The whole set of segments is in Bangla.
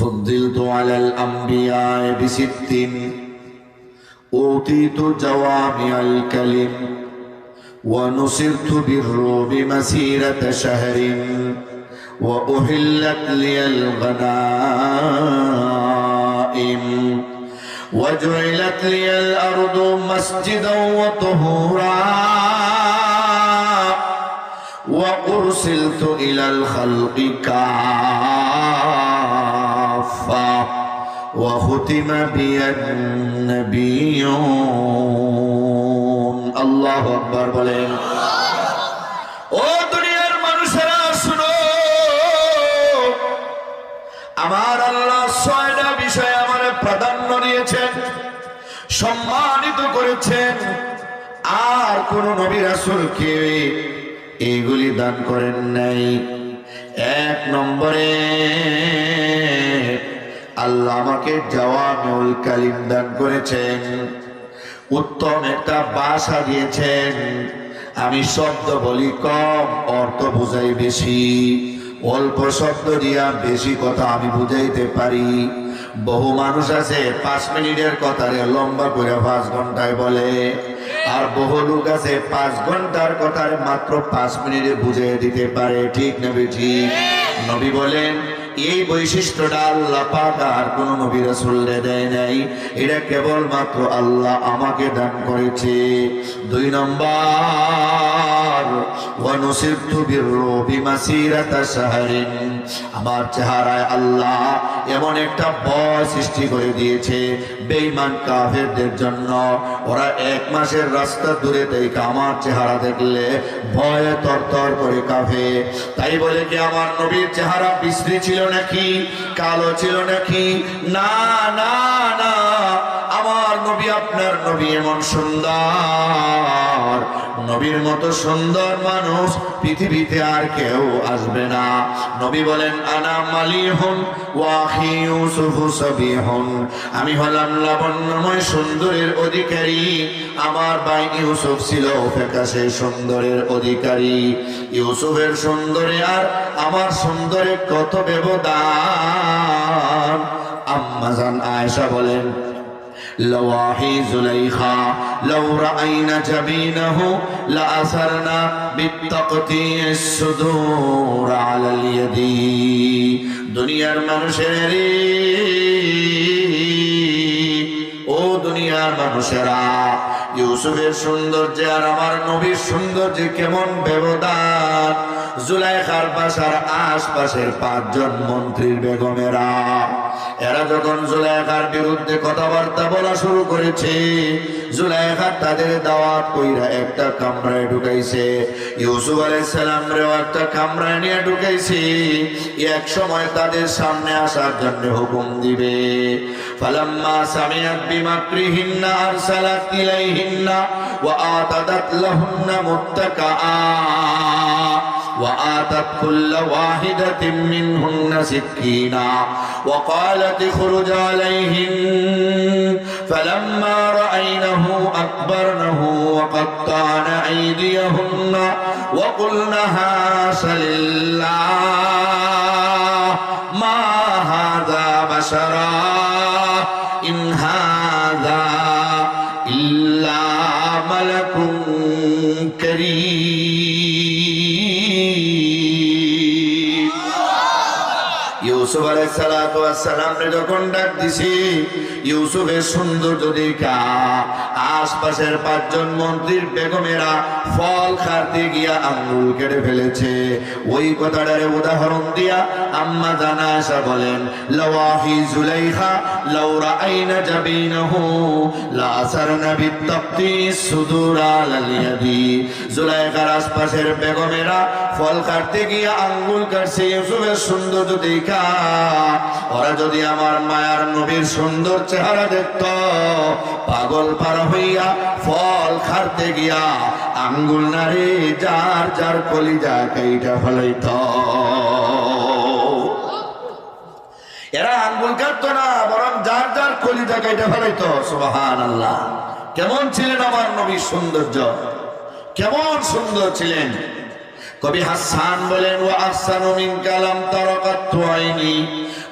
فضلت على الأنبياء بست. أوتيت جوامع الكلم ونصرت بالروب مسيرة شهر وأهلت لي الغنائم وجعلت لي الأرض مسجدا وطهورا وأرسلت إلى الخلق كافة. وختم بي النبيون الله أكبر বলেন ও দুনিয়ার মানুষেরা শুনো আমার আল্লাহ ছয়টা বিষয়ে আমার প্রাধান্য দিয়েছেন সম্মানিত করেছেন আর কোন নবী রাসূলকে এইগুলি দান করেন নাই এক নম্বরে আল্লাহ আমাকে জওয়ামিউল কালিম দান করেছেন। উত্তম একটা বাসা দিয়েছেন। আমি শব্দ বলি কম, অর্থ বুঝাই বেশি। অল্প শব্দ দিয়া বেশি কথা আমি বুঝাইতে পারি। বহু মানুষ আছে, পাঁচ মিনিটের কথারে লম্বা করে পাঁচ ঘন্টায় বলে। আর বহু লোক আছে, পাঁচ ঘণ্টার কথারে মাত্র পাঁচ মিনিটে বুঝিয়ে দিতে পারে। ঠিক না ঠিক নবী বলেন এই বৈশিষ্ট্যটা আল্লাহ পাক আর কোন নবী রাসূলরে দেয় নাই। এটা কেবলমাত্র আল্লাহ আমাকে দান করেছে। দুই নম্বর। আমার চেহারায় আল্লাহ এমন একটা ভয় সৃষ্টি করে দিয়েছে বেইমান কাফেরদের জন্য। ওরা এক মাসের রাস্তা দূরে থেকে আমার চেহারা দেখলে ভয়ে তরতর করে কাঁপে। তাই বলে কি আমার নবীর চেহারা বিশ্রী ছিল নাকি, কালো ছিল নাকি? না না না। আমার নবী আপনার নবী এমন সুন্দর। নবীর মতো সুন্দর মানুষ পৃথিবীতে আর কেউ আসবে না। নবী বলেন, আনা ওয়াহি ইউসুফ সাবিহুন। আমি হলাম লাবণ্যময় সুন্দরের অধিকারী। আমার ভাই ইউসুফ ছিল ফেকাশে সুন্দরের অধিকারী। ইউসুফের সুন্দরে আর আমার সুন্দরে কত ব্যবধান? আম্মাজান আয়েশা বলেন لواحي زليخا لو رأينا جبينه لأثرنا بالتقطيع الصدور على اليد দুনিয়ার মানুষের ও দুনিয়ার মানুষেরা ইউসুফের সৌন্দর্য আর আমার নবীর সৌন্দর্য কেমন ব্যবধান জুলাইখার বাসার আশপাশের পাঁচজন মন্ত্রীর বেগমেরা এরা যখন জুলাইখার বিরুদ্ধে কথাবার্তা বলা শুরু করেছে, জুলাইখার তাদের দাওয়াত কইরা একটা কামরায় ঢুকাইছে। ইউসুফ আলাইহিস সালাম রেও একটা কামরায় নিয়ে ঢুকাইছে। এক সময় তাদের সামনে আসার জন্য হুকুম দিবে। ফালাম্মা সামিয়াত বিমাকরিহিন্না আরসালাত ইলাইহিন্না ওয়া আতাদাত লাহুন্না মুত্তাকাআ। وآتت كل واحدة منهن سكينا وقالت اخرج عليهن فلما رأينه أكبرنه وقطعن أيديهن وقلن هاش لله ما هذا بشرا ইউসুফ আলাইসালাম যখন ডাক দিছি, ইউসুফের সৌন্দর্য দেখা আশপাশের পাঁচজন মন্ত্রীর বেগমেরা ফল খাতে গিয়া আঙ্গুল কেটে ফেলেছে। ওই কথাটারে উদাহরণ দিয়া আম্মা জানা আসা বলেন লওয়াহি জুলাইখা লাউরা আইনা জাবিনহু লাসারনা বিত্তাক্তি সুদুরা লালিয়াদি জুলাইখার আশপাশের বেগমেরা ফল কাটতে গিয়া আঙ্গুল কাটছে, ইউসুফের সৌন্দর্য দেখা ওরা যদি আমার মায়ার নবীর সুন্দর চেহারা দেখত, পাগল পার হইয়া ফল খারতে গিয়া আঙ্গুল নারে যার যার কলিজা কেইটা ফলাইত। এরা আঙ্গুল কাটতো না, বরং যার যার কলিজা কেটে ফেলাইতো। সুবাহান আল্লাহ কেমন ছিলেন আমার নবীর সৌন্দর্য? কেমন সুন্দর ছিলেন? কবি হাসান বলেন ও আহসানু মিন কালাম তারাকাতু আইনি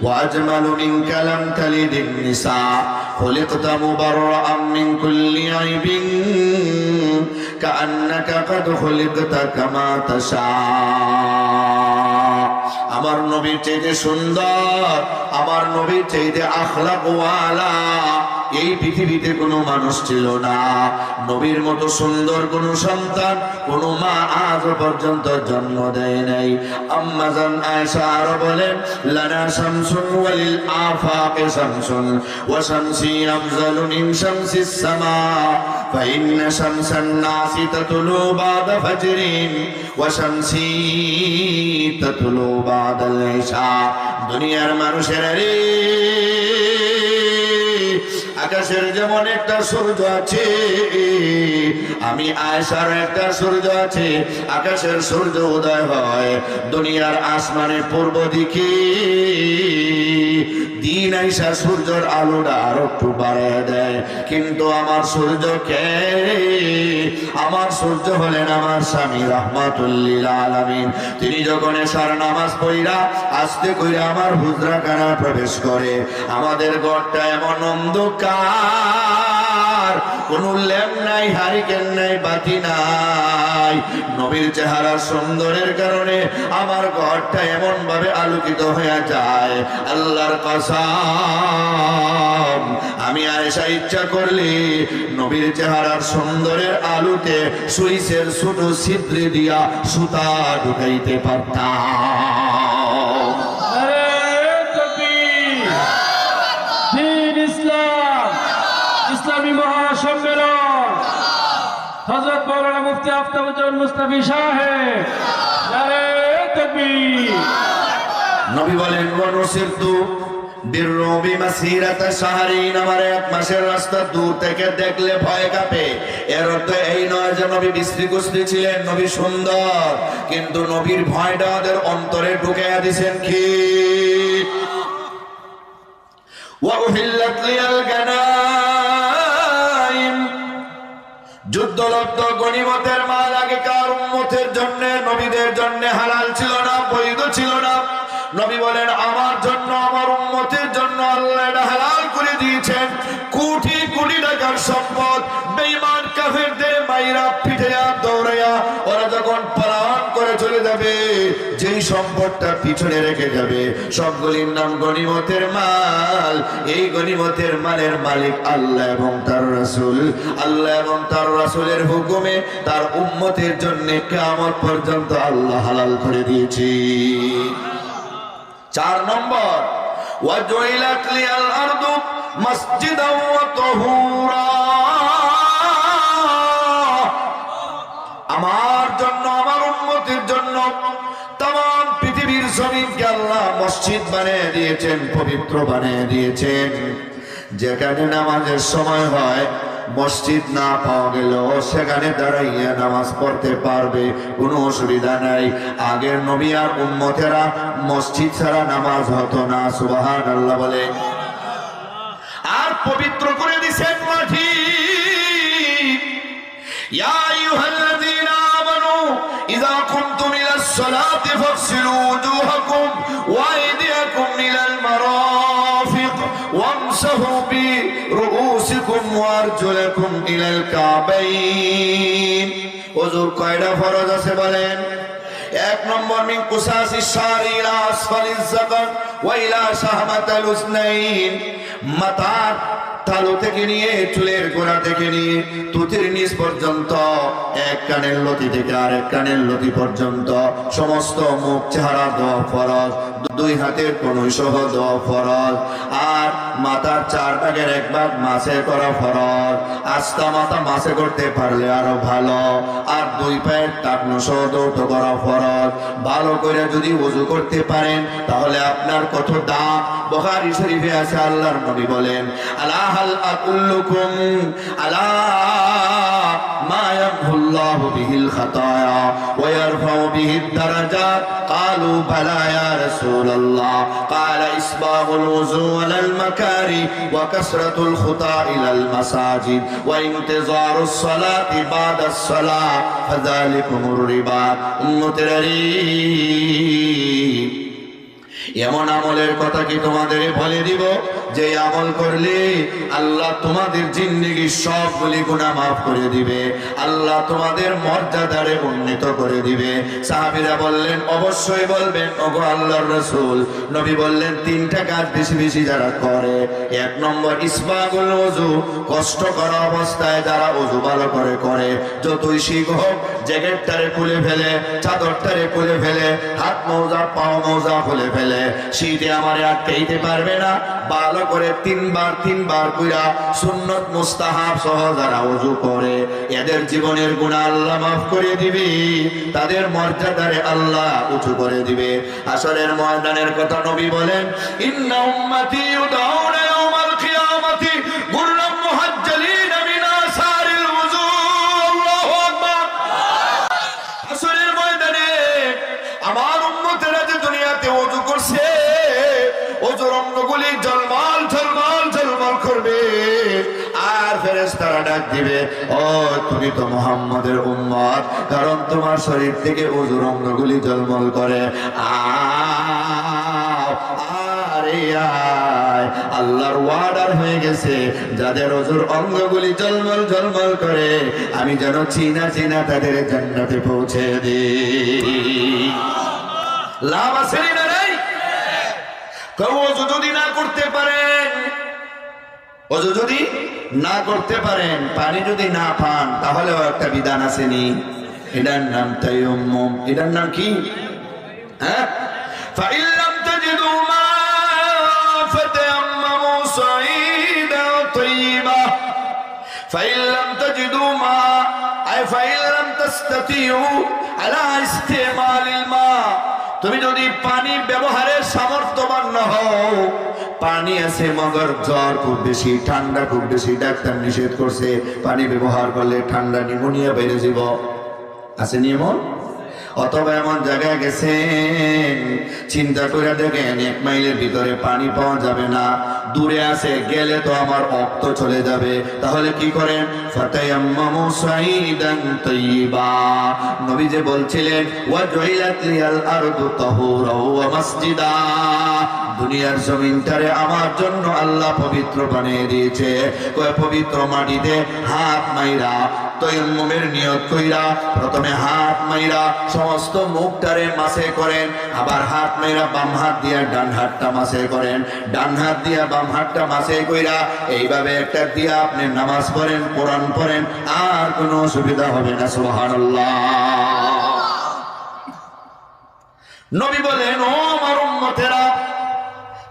وأجمل منك لم تلد النساء خلقت مبرأ من كل عيب كأنك قد خلقت كما تشاء আমার নবীর চাইতে সুন্দর আমার নবীর চাইতে আখলাক ওয়ালা এই পৃথিবীতে কোনো মানুষ ছিল না নবীর মতো সুন্দর কোন সন্তান কোন মা আজ পর্যন্ত জন্ম দেয় নাই আম্মা জান আয়েশা আরো বলেন লানা শামসুন ওয়ালিল আফাকে শামসুন ওয়া শামসি আফজালু মিন শামসিস সামা فإن شمس الناس تطلع بعد فجر وشمسي تطلع بعد العشاء দুনিয়ার মানুষের রে আকাশের যেমন একটা সূর্য আছে আমি আয়সার একটা সূর্য আছে, আকাশের সূর্য উদয় হয়, দুনিয়ার আসমানের পূর্ব দিকে। দিন আইসা সূর্যের আলোটা আরও একটু বাড়ায় দেয়, কিন্তু আমার সূর্যকে আমার সূর্য হলেন আমার স্বামী রহমাতুল্লিল আলামিন। তিনি যখন এসার নামাজ পড়িরা আস্তে কইরা আমার হুজরা কানা প্রবেশ করে, আমাদের ঘরটা এমন অন্ধকার। কোন ল্যাম্প নাই, হারিকেন নাই, বাতি নাই। নবীর চেহারা সুন্দরের কারণে আমার ঘরটা এমন ভাবে আলোকিত হয়ে যায়। আল্লাহর কসম, আমি আয়েশা ইচ্ছা করলে নবীর চেহারার সুন্দরের আলোতে সুইসের ছোট ছিদ্রে দিয়া সুতা ঢুকাইতে পারতাম। হজরত মৌলানা মুফতি আফতাবুজ্জামান মুস্তাফি সাহেব আরে তকবীর! নবী বলেন অনুসির তু বিরবি মাসিরাতা শাহরিন আমার এক মাসের রাস্তা দূর থেকে দেখলে ভয় কাঁপে এর অর্থ এই নয় যে নবী বিশ্রী কুস্তি ছিলেন নবী সুন্দর কিন্তু নবীর ভয়টা ওদের অন্তরে ঢুকাইয়া দিছেন কি وأهلت لي الغنائم যুদ্ধলব্ধ গণিমতের মাল আগেকার উন্মতের জন্য, নবীদের জন্য হালাল ছিল না, বৈধ ছিল না। নবী বলেন, আমার জন্য, আমার উন্মতের জন্য আল্লাহ এটা হালাল করে দিয়েছেন। কোটি কোটি টাকার সম্পদ বেইমান কাফেরদের মাইরা সম্পদটা পিছনে রেখে যাবে। সবগুলির নাম গণিমতের মাল। এই গণিমতের মালের মালিক আল্লাহ এবং তার রাসূল। আল্লাহ এবং তার রাসূলের হুকুমে তার উম্মতের জন্য কিয়ামত পর্যন্ত আল্লাহ হালাল করে দিয়েছি। চার নম্বর। ওয়া আমার জন্য মসজিদ বানিয়ে দিয়েছেন, পবিত্র বানিয়ে দিয়েছেন। যেখানে নামাজের সময় হয়, মসজিদ না পাওয়া গেল সেখানে দাঁড়াইয়া নামাজ পড়তে পারবে, কোনো অসুবিধা নাই। আগের নবী আর উম্মতেরা মসজিদ ছাড়া নামাজ হতো না সুবাহান আল্লাহ বলে। আর পবিত্র করে দিছেন মাটি। يا আরজুলকুম ইলাল কাবাইন। হুজুর কয়টা ফরজ আছে বলেন? এক নম্বর, মিন কুসাসি ইশার ইলা আসফালিজ যাকাত ওয়া ইলা শাহমাতাল উসনাইন। মাতা তালু থেকে নিয়ে, চুলের গোড়া থেকে নিয়ে, তুতির নিচ পর্যন্ত, এক কানের লতি থেকে আরেক কানের লতি পর্যন্ত, সমস্ত মুখ, চেহারা দেওয়া ফরজ। দুই হাতের কোনো সহজ ফরজ, আর মাথার চার ভাগের এক ভাগ মাসে করা ফরজ। আস্তা মাথা মাসে করতে পারলে আরও ভালো, আর দুই পায়ের টাকনো সহ দৌত করা ফরজ। ভালো করে যদি উজু করতে পারেন, তাহলে আপনার কত দাম? বখারি শরীফে আছে, আল্লাহর নবী বলেন আল্লাহ আকুল্লুকুম আল্লাহ মা বিহিল খাতায়া ওয়ার ইয়ারফাউ বিহিদ দারাজাত। ক্বালু বালা رسول الله قال إسباغ الوضوء على المكاري وكسرة الخطى إلى المساجد وانتظار الصلاة بعد الصلاة فذلكم الربا أمة এমন আমলের কথা কি তোমাদের বলে দিব যে আমল করলে আল্লাহ তোমাদের জিন্দিগি সবগুলি গুণা মাফ করে দিবে। আল্লাহ তোমাদের মর্যাদারে উন্নীত করে দিবে। সাহাবিরা বললেন, অবশ্যই বলবেন, ওগো আল্লাহর রসুল। নবী বললেন, তিনটা কাজ বেশি বেশি যারা করে। এক নম্বর, ইসবাগুল ওযু, কষ্ট করা অবস্থায় যারা ওযু ভালো করে করে। যতই শিখ হোক, জ্যাকেটটারে খুলে ফেলে, চাদরটারে খুলে ফেলে, হাত মৌজা, পাও মৌজা খুলে ফেলে। শীতে আমারে আটকাইতে পারবে না ভালো করে তিনবার তিনবার কইরা সুন্নত মুস্তাহাব সহ যারা ওযু করে, এদের জীবনের গুনাহ আল্লাহ মাফ করে দিবে, তাদের মর্যাদারে আল্লাহ উঁচু করে দিবে। আসরের ময়দানের কথা নবী বলেন, ইন্না উম্মতি ইউদাউনা ইয়াউমাল কিয়ামাতি গুররাম দিবে। ও, তুমি তো মুহাম্মাদের উম্মত, কারণ তোমার শরীর থেকে ওযুর অঙ্গগুলি জলমল করে। আল্লাহর ওয়ার্ডার হয়ে গেছে, যাদের ওজুর অঙ্গগুলি জলমল জলমল করে, আমি যেন চিনা চিনা তাদের জান্নাতে পৌঁছে দিই। লাভ আছে না নাই? যদি না করতে পারেন অজু যদি না করতে পারেন পানি যদি না পান তাহলেও একটা বিধান আসেনি এটার নাম তাইয়ুম্মুম এটার নাম কি হ্যাঁ فإن لم تجدوا ماء فتيمموا صعيدا طيبا فإن لم تجدوا ماء أي فإن لم تستطيعوا على استعمال الماء তুমি যদি পানি ব্যবহারের সামর্থ্যবান না হও পানি আছে মগর, জ্বর খুব বেশি, ঠান্ডা খুব বেশি, ডাক্তার নিষেধ করছে, পানি ব্যবহার করলে ঠান্ডা নিমোনিয়া বেড়ে যাব। আছে নিয়ম অথবা এমন জায়গায় গেছেন, চিন্তা করে দেখেন, এক মাইলের ভিতরে পানি পাওয়া যাবে না। দূরে আছে, গেলে তো আমার রক্ত চলে যাবে। তাহলে কি করেন? নবী যে বলছিলেন দুনিয়ার জমিনটারে আমার জন্য আল্লাহ পবিত্র বানিয়ে দিয়েছে। পবিত্র মাটিতে হাত মাইরা তৈমুমের নিয়ত কইরা, প্রথমে হাত মাইরা সমস্ত মুখটারে মাসে করেন, আবার হাত মাইরা বাম হাত দিয়া ডান হাতটা মাসে করেন। ডান হাত দিয়া বাম মাসে কইরা এইভাবে একটা দিয়া আপনি নামাজ পড়েন, কোরআন পড়েন, আর কোনো অসুবিধা হবে না, সুবহানাল্লাহ। নবী বলেন, ও আমার উম্মতেরা,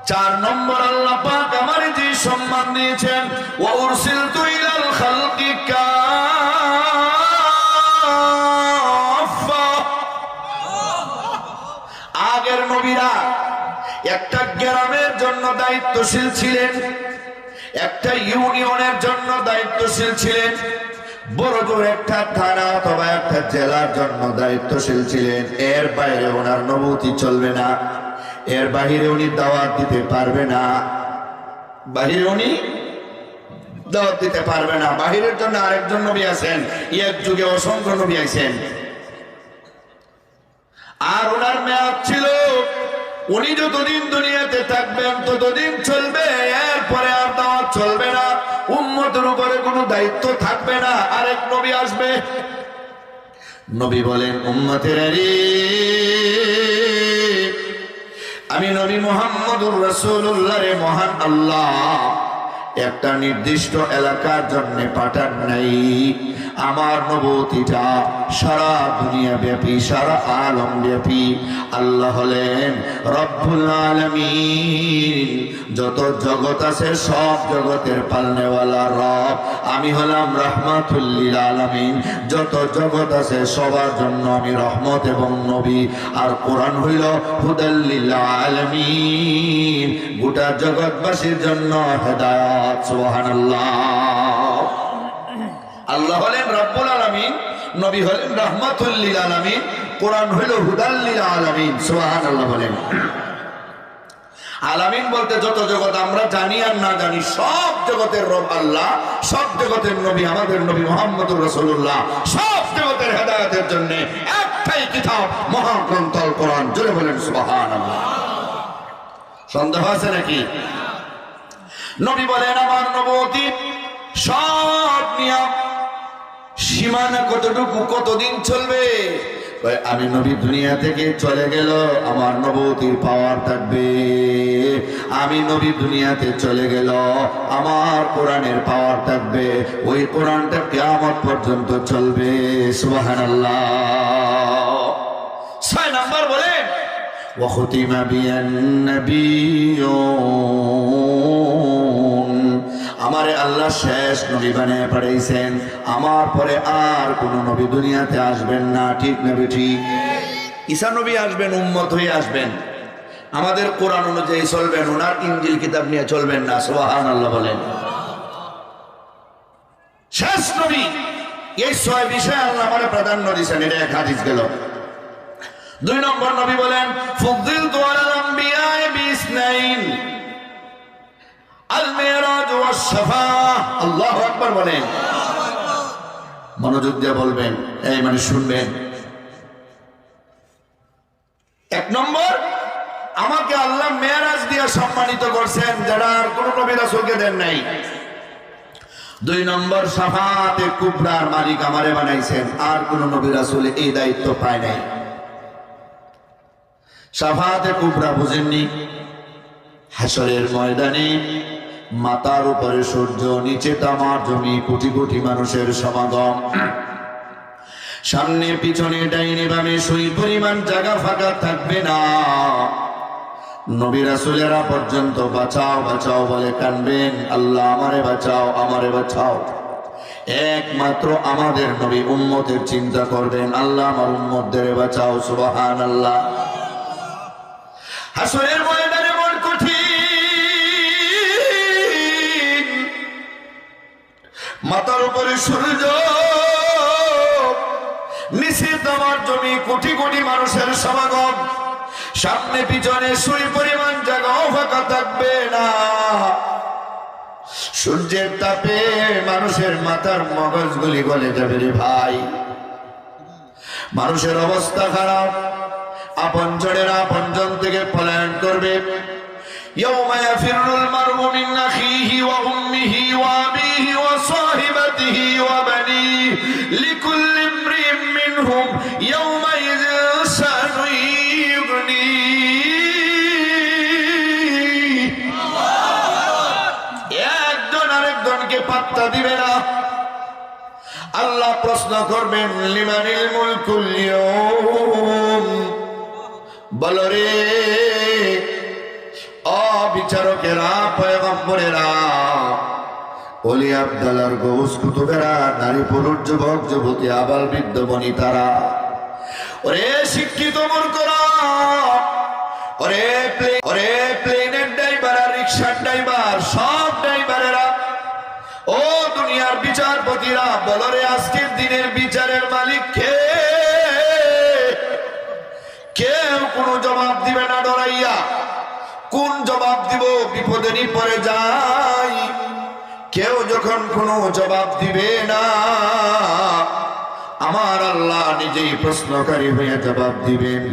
চার নম্বর আল্লাহ পাক আমার যে সম্মান দিয়েছেন, ওয়া উরসিলতু ইলাল খালকি দায়িত্বশীল ছিলেন। একটা ইউনিয়নের জন্য দায়িত্বশীল ছিলেন। বড় জোর একটা থানা অথবা একটা জেলার জন্য দায়িত্বশীল ছিলেন। এর বাইরে ওনার নবতি চলবে না। এর বাহিরে উনি দাওয়াত দিতে পারবে না। বাহিরে উনি দাওয়াত দিতে পারবে না। বাহিরের জন্য আরেকজন নবী আছেন। এক যুগে অসংখ্য নবী আছেন। আর ওনার মেয়াদ ছিল উনি যতদিন দুনিয়াতে থাকবেন, ততদিন চলবে। এরপরে আর দাওয়াত চলবে না। উম্মতের উপরে কোনো দায়িত্ব থাকবে না। আরেক নবী আসবে। নবী বলেন, উম্মতের রে আমি নবী মোহাম্মদুর রসুল্লাহ রে মহান আল্লাহ। একটা নির্দিষ্ট এলাকার জন্য পাঠান নাই। আমার নবতিটা সারা দুনিয়া ব্যাপী, সারা আলম ব্যাপী। আল্লাহ হলেন রব্বুল আলমিন। যত জগৎ আছে, সব জগতের পালনেওয়ালা রব। আমি হলাম রহমাতুল্লিল আলমিন। যত জগৎ আছে, সবার জন্য আমি রহমত এবং নবী। আর কোরআন হইল হুদাল্লিল আলমিন। গোটা জগৎবাসীর জন্য হেদায়ত। সুবহানাল্লাহ। আল্লাহ হলেন রব্বুল আলামিন, নবী হলেন রহমাতুল্লিল আলামিন, কোরআন হইল হুদাল্লিল আলামিন, সুবহানাল্লাহ বলেন। আলামিন বলতে যত জগৎ আমরা জানি আর না জানি, সব জগতের রব আল্লাহ, সব জগতের নবী আমাদের নবী মোহাম্মদুর রসুল্লাহ সব জগতের হেদায়তের জন্য একটাই কিতাব, মহাগ্রন্থ কোরআন, জোরে বলেন সুবহানাল্লাহ। সন্দেহ আছে নাকি? নবী বলেন, আমার নবতী, সব নিয়ম সীমানা কতটুকু, কতদিন চলবে? আমি নবী দুনিয়া থেকে চলে গেল, আমার নবতির পাওয়ার থাকবে। আমি নবী দুনিয়াতে চলে গেল, আমার কোরআনের পাওয়ার থাকবে। ওই কোরআনটা কেমন পর্যন্ত চলবে। সুবাহান ছয় নাম্বার বলেন وختم بي النبيون আমারে আল্লাহ শেষ নবী বানিয়ে পাঠাইছেন আমার পরে আর কোন নবী দুনিয়াতে আসবেন না ঠিক নবী ঠিক ঈসা নবী আসবেন উম্মত হয়ে আসবেন আমাদের কোরআন অনুযায়ী চলবেন ওনার ইঞ্জিল কিতাব নিয়ে চলবেন না সোহান আল্লাহ বলেন শেষ নবী এই ছয় বিষয়ে আল্লাহ আমার প্রাধান্য দিয়েছেন এটা এক হাদিস গেল দুই নম্বর নবী বলেন ফুদ্দিল তোয়ালাল আম্বিয়ায়ে বিসনাইন আল মিরাজ ওয়াস শাফাআহ আল্লাহু আকবার বলেন। মনোযোগ দিয়ে বলবেন, এই মানে শুনবেন। এক নম্বর, আমাকে আল্লাহ মেয়ারাজ দিয়ে সম্মানিত করছেন, যারা আর কোন নবী রাসূলকে দেন নাই। দুই নম্বর, সাফাতে কুবরার মালিক আমারে বানাইছেন, আর কোন নবী রাসূল এই দায়িত্ব পায় নাই। সাফাতে কুবরা বুঝেননি। হাসরের ময়দানে মাতার উপরে সূর্য, নিচে তামার জমি, কোটি কোটি মানুষের সমাগম। সামনে, পিছনে, ডাইনে, বামে, সুই পরিমাণ জায়গা ফাঁকা থাকবে না। নবী রাসূলেরা পর্যন্ত বাঁচাও বাঁচাও বলে কানবেন। আল্লাহ আমারে বাঁচাও আমারে বাঁচাও। একমাত্র আমাদের নবী উম্মতের চিন্তা করবেন, আল্লাহ আমার উম্মতদের বাঁচাও সুবহান আল্লাহ হাসরের ময়দানে মন কঠিন। মাথার উপরে সূর্য, নিচে তোমার জমি কোটি কোটি মানুষের সমাগম। সামনে পিছনে সুই পরিমাণ জায়গাও ফাঁকা থাকবে না। সূর্যের তাপে মানুষের মাথার মগজগুলি গলে যাবে রে ভাই। মানুষের অবস্থা খারাপ। আপন জনের আপনজন থেকে পলায়ন করবে يوم يفر المرء من أخيه وأمه وأبيه وصاحبته وبنيه لكل امرئ منهم يومئذ شأن يغنيه একজন আরেকজনকে পাত্তা দিবে না আল্লাহ প্রশ্ন করবেন লিমানিল মুলকুল ইয়াউম বলো রে, অবিচারকেরা, পয়গম্বরেরা অলি আবদালার গৌস কুতুবেরা, নারী পুরুষ, যুবক, যুবতী, আবাল বৃদ্ধ, বনিতারা। ওরে শিক্ষিত মূর্খরা, ওরে প্লে- ওরে প্লেনের ড্রাইভার আর রিক্সার ড্রাইভার, সব ড্রাইভারেরা, ও দুনিয়ার বিচারপতিরা, বলো দিবে না ডরাইয়া? কোন জবাব দিব? বিপদে পরে যাই। কেউ যখন কোনো জবাব দিবে না, আমার আল্লাহ নিজেই প্রশ্নকারী হয়ে জবাব দিবেন,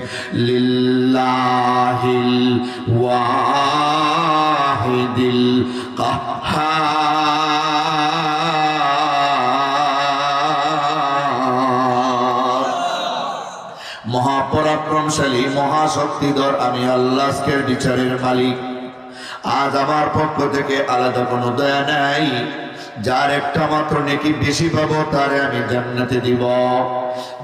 লিল্লাহিল ওয়াহিদিল কাহ্হার মহাপরাক্রমশালী মহাশক্তিধর আমি আল্লাহকে বিচারের মালিক। আজ আমার পক্ষ থেকে আলাদা কোনো দয়া নাই। যার একটা মাত্র নেকি বেশি পাবো, তারে আমি জান্নাতে দিব।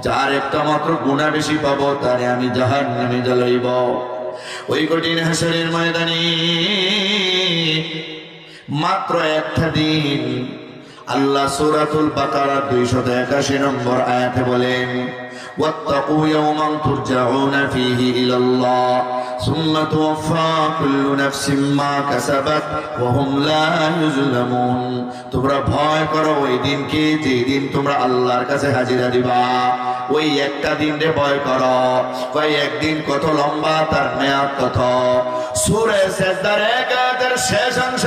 যার একটা মাত্র গুণা বেশি পাবো, তারে আমি জাহান নামে জ্বালাইব। ওই কঠিন হাসরের ময়দানে মাত্র একটা দিন আল্লাহ সূরাতুল বাকারা 281 নম্বর আয়াতে বলেন واتقوا يوما ترجعون فيه إلى الله ثم توفى كل نفس ما كسبت وهم لا يظلمون তোমরা ভয় করো ওই দিনকে যে দিন তোমরা আল্লাহর কাছে হাজিরা দিবা ওই একটা দিন রে ভয় করো কই একদিন কত লম্বা তার মেয়াদ কত সূরা সাজদার এক আয়াতের শেষ অংশ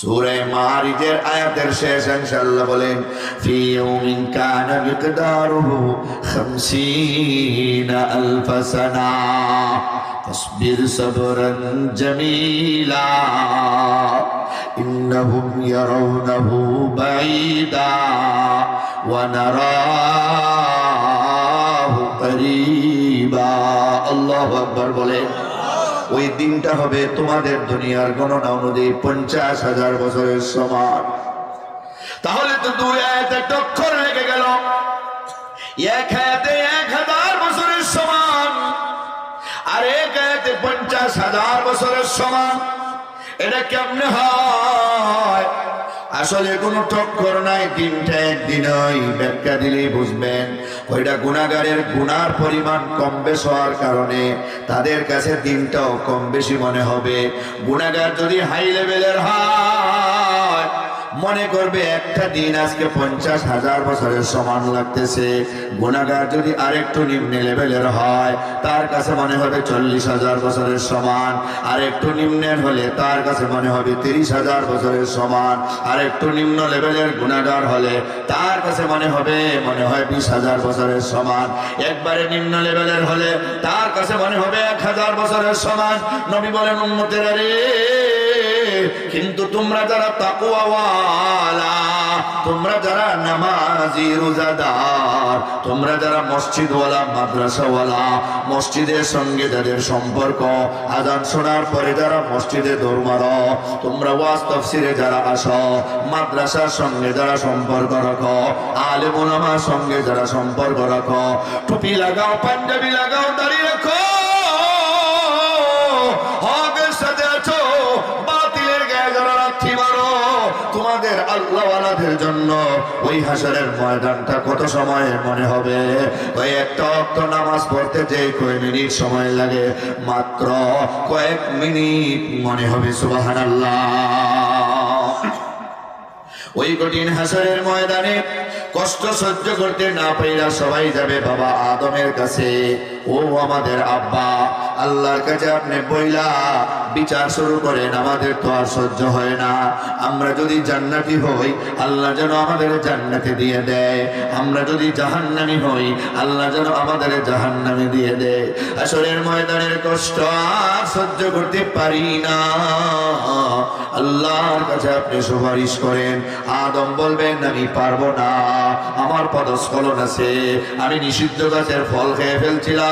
সূরা মারিজের আয়াতের শেষ অংশে আল্লাহ বলেন ফি ইয়াউমিন কানা মিকদারুহু 50 আলফ সানা فاصبر صبرا جميلا إنهم يرونه بعيدا ونراه قريبا الله أكبر বলেন ওই দিনটা হবে তোমাদের দুনিয়ার গণনা অনুযায়ী পঞ্চাশ হাজার বছরের সমান। তাহলে তো দু আয়াতে টক্ষর লেগে গেল। এক হায়াতে এক হাজার বছরের সমান। আর এক আয়াতে পঞ্চাশ হাজার বছরের সমান। এটা কেমনে হয়? আসলে কোনো টক্কর নাই দিনটা একদিন ব্যাখ্যা দিলেই বুঝবেন। ওইটা গুণাগারের গুণার পরিমাণ কম বেশ হওয়ার কারণে তাদের কাছে দিনটাও কম বেশি মনে হবে। গুণাগার যদি হাই লেভেলের হয় মনে করবে একটা দিন আজকে পঞ্চাশ হাজার বছরের সমান লাগতেছে। গুণাগার যদি আরেকটু নিম্ন লেভেলের হয়, তার কাছে মনে হবে চল্লিশ হাজার বছরের সমান। আরেকটু নিম্নের হলে তার কাছে মনে হবে তিরিশ হাজার বছরের সমান। আরেকটু নিম্ন লেভেলের গুণাগার হলে তার কাছে মনে হবে, মনে হয় বিশ হাজার বছরের সমান। একবারে নিম্ন লেভেলের হলে তার কাছে মনে হবে এক হাজার বছরের সমান। নবী বলেন উন্মতের রে কিন্তু তোমরা যারা তাকুয়াওয়ালা তোমরা যারা নামাজি রোজাদার, তোমরা যারা মসজিদওয়ালা, মাদ্রাসাওয়ালা, মসজিদের সঙ্গে যাদের সম্পর্ক, আজান শোনার পরে যারা মসজিদে দৌড় মারো, তোমরা ওয়াজ তফসিরে যারা আসো, মাদ্রাসার সঙ্গে যারা সম্পর্ক রাখো, আলেম ওলামার সঙ্গে যারা সম্পর্ক রাখো, টুপি লাগাও, পাঞ্জাবি লাগাও দাঁড়িয়ে রাখো। ওই হাসারের ময়দানটা কত সময় মনে হবে? ওই একটা অক্ত নামাজ পড়তে যে কয় মিনিট সময় লাগে, মাত্র কয়েক মিনিট মনে হবে সুবাহান ওই কঠিন হাসারের ময়দানে কষ্ট সহ্য করতে না পাইরা সবাই যাবে বাবা আদমের কাছে। ও আমাদের আব্বা, আল্লাহর কাছে আপনি বইলা বিচার শুরু করেন, আমাদের তো আর সহ্য হয় না। আমরা যদি জান্নাতি হই, আল্লাহ যেন আমাদের জান্নাতে দিয়ে দেয়। আমরা যদি জাহান্নামি হই, আল্লাহ যেন আমাদের জাহান্নামে দিয়ে দেয়। আসলের ময়দানের কষ্ট আর সহ্য করতে পারি না। আল্লাহর কাছে আপনি সুপারিশ করেন। আদম বলবেন, আমি পারব না। আমার পদস্খলন আছে। আমি নিষিদ্ধ গাছের ফল খেয়ে ফেলছিলাম।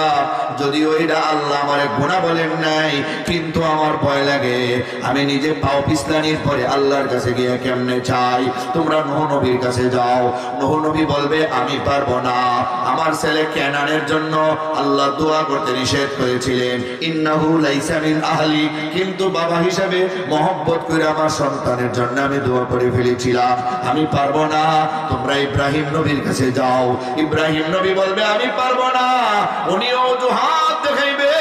যদি ওইটা আল্লাহ আমার গুণা বলেন নাই, কিন্তু আমার ভয় লাগে। আমি নিজে পাও পিছলানির পরে আল্লাহর কাছে গিয়ে কেমনে চাই? তোমরা নোহ নবীর কাছে যাও। নোহ নবী বলবে, আমি পারব না। আমার ছেলে কেনানের জন্য আল্লাহ দোয়া করতে নিষেধ করেছিলেন। ইন্নাহু লাইসা মিন আহলি। কিন্তু বাবা হিসাবে মহব্বত করে আমার সন্তানের জন্য আমি দোয়া করে ফেলেছিলাম। আমি পারব না। তোমরা ইব্রাহিম নবীর কাছে যাও। ইব্রাহিম নবী বলবে, আমি পারব না। উনিও হাত দেখাইবে।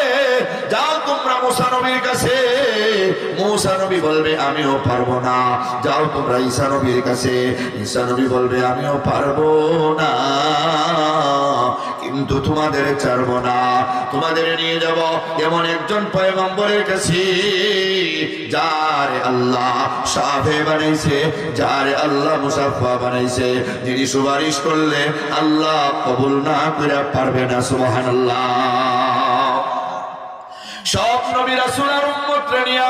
যাও তোমরা মুসা নবীর কাছে। মুসা নবী বলবে, আমিও পারব না। যাও তোমরা ঈশানবীর কাছে। ঈশানবী বলবে, আমিও পারব না। কিন্তু তোমাদের ছাড়বো না। তোমাদের নিয়ে যাব এমন একজন পয়গম্বরের কাছে, যার আল্লাহ সাফে বানাইছে, যার আল্লাহ মুসাফা বানাইছে। যিনি সুপারিশ করলে আল্লাহ কবুল না করে পারবে না, সুবহানাল্লাহ। সব নবী রাসূলের উম্মত নিয়া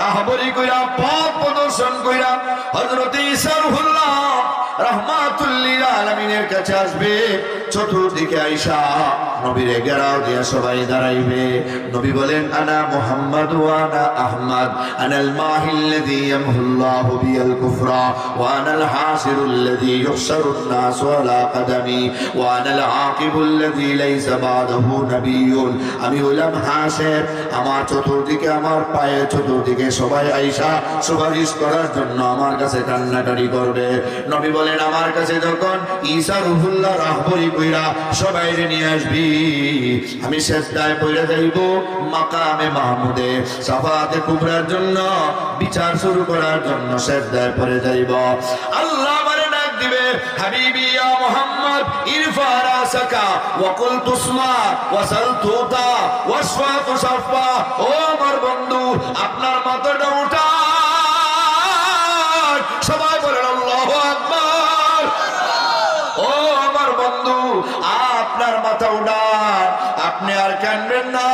রাহবরি কইরা পথ প্রদর্শন কইরা হযরত ঈসা রুহুল্লাহ রাহমাতুল্লিল কাছে আসবে। চতুর্দিকে আইসা নবীর গেরাও দিয়া সবাই দাঁড়াইবে। নবী বলেন, আনা আহমদ। আনাল ইয়ামহুল্লাহু বিয়াল কুফরা ওয়া আনাল নাসু কদামি ওয়া আনাল লাইসা আমি হলাম হাসের। আমার চতুর্দিকে, আমার পায়ে চতুর্দিকে সবাই আইসা সুপারিশ করার জন্য আমার কাছে কান্নাকারি করবে। নবী বলেন আমার কাছে যখন ঈসা রুহুল্লাহ রাহবরি কইরা সবাই নিয়ে আসবি, আমি শেষদায় পড়ে যাইব মাকামে মাহমুদে। সাফাতে কুবরার জন্য, বিচার শুরু করার জন্য শেষদায় পড়ে যাইব। আল্লাহ ডাক দিবে, হাবিবি ইরফা রাসাকা ও আমার বন্ধু, আপনার মাথাটা উঠা মাথা উঠান। আপনি আর কানবেন না।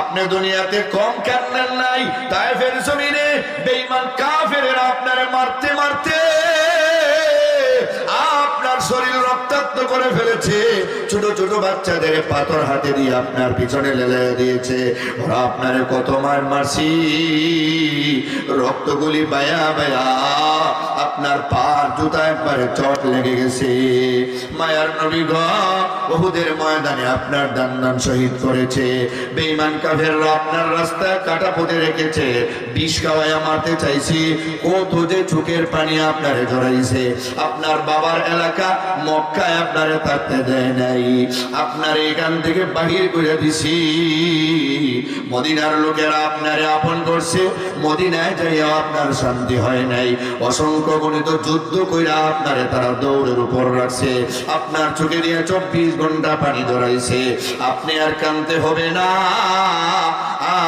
আপনি দুনিয়াতে কম কান্দেন নাই। তাই ফের জমিনে বেইমান কা কাফের আপনারে মারতে মারতে আপনার শরীর রক্তাক্ত করে ফেলেছে। ছোট ছোট বাচ্চাদের পাথর হাতে দিয়ে আপনার পিছনে লেলে দিয়েছে। ওরা আপনার কত মার মারছি। রক্তগুলি বায়া বায়া আপনার পার জুতা একবারে চট লেগে গেছে। মায়ার নবী গ, বহুদের ময়দানে আপনার দান দান শহীদ করেছে। বেইমান কাফেররা আপনার রাস্তায় কাটা পুঁতে রেখেছে। বিষ খাওয়াইয়া মারতে চাইছি। কত যে চোখের পানি আপনারে ধরাইছে আপনার বাবার এলাকা মক্কায় আপনারে থাকতে দেয় নাই। আপনার এখান থেকে বাহির করে দিছি। মদিনার লোকেরা আপনারে আপন করছে। মদিনায় যাইয়া আপনার শান্তি হয় নাই। অসংখ্য গণিত যুদ্ধ কইরা আপনারে তারা দৌড়ের উপর রাখছে। আপনার চোখে দিয়ে চব্বিশ ঘণ্টা পানি ধরাইছে। আপনি আর কানতে হবে না।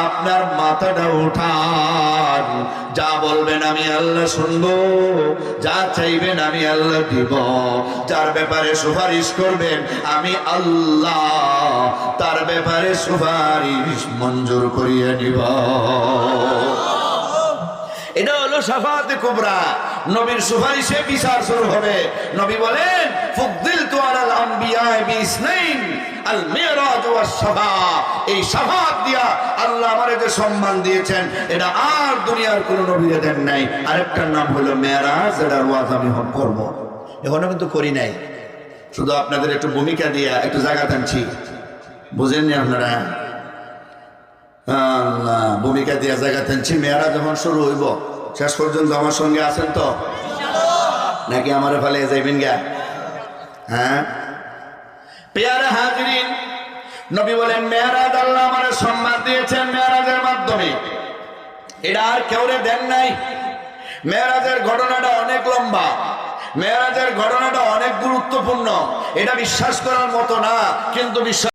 আপনার মাথাটা উঠান। যা বলবেন আমি আল্লাহ শুনব। যা চাইবেন আমি আল্লাহ দিব। যার ব্যাপারে সুপারিশ করবেন আমি আল্লাহ। তার ব্যাপারে সুপারিশ মঞ্জুর করিয়ে নিব। সাফাতে কুবরা। নবীর সুপারিশে বিচার শুরু হবে। নবী বলেন ফুদ্দিল তু আলাল আম্বিয়া বিসনাইন আল মিরাজ ওয়াস সাফা। এই সাফাত দিয়া আল্লাহ আমারে যে সম্মান দিয়েছেন, এটা আর দুনিয়ার কোন নবীরে দেন নাই। আরেকটার নাম হলো মেরাজ, এটার ওয়াজ আমি করব। এখনও কিন্তু করি নাই। শুধু আপনাদের একটু ভূমিকা দিয়া একটু জায়গা টানছি। বুঝেননি আপনারা? আল্লাহ, ভূমিকা দিয়া জায়গা টানছি, মেয়েরা যখন শুরু হইব শেষ পর্যন্ত আমার সঙ্গে আছেন তো? নাকি আমার ফলে যাইবেন গা? হ্যাঁ? পেয়ারা হাজিরিন, নবী বলেন মেয়ারাজ আল্লাহ আমার সম্মান দিয়েছেন মেয়ারাজের মাধ্যমে। এটা আর কেউরে দেন নাই। মেয়ারাজের ঘটনাটা অনেক লম্বা। মেয়ারাজের ঘটনাটা অনেক গুরুত্বপূর্ণ। এটা বিশ্বাস করার মতো না, কিন্তু বিশ্বাস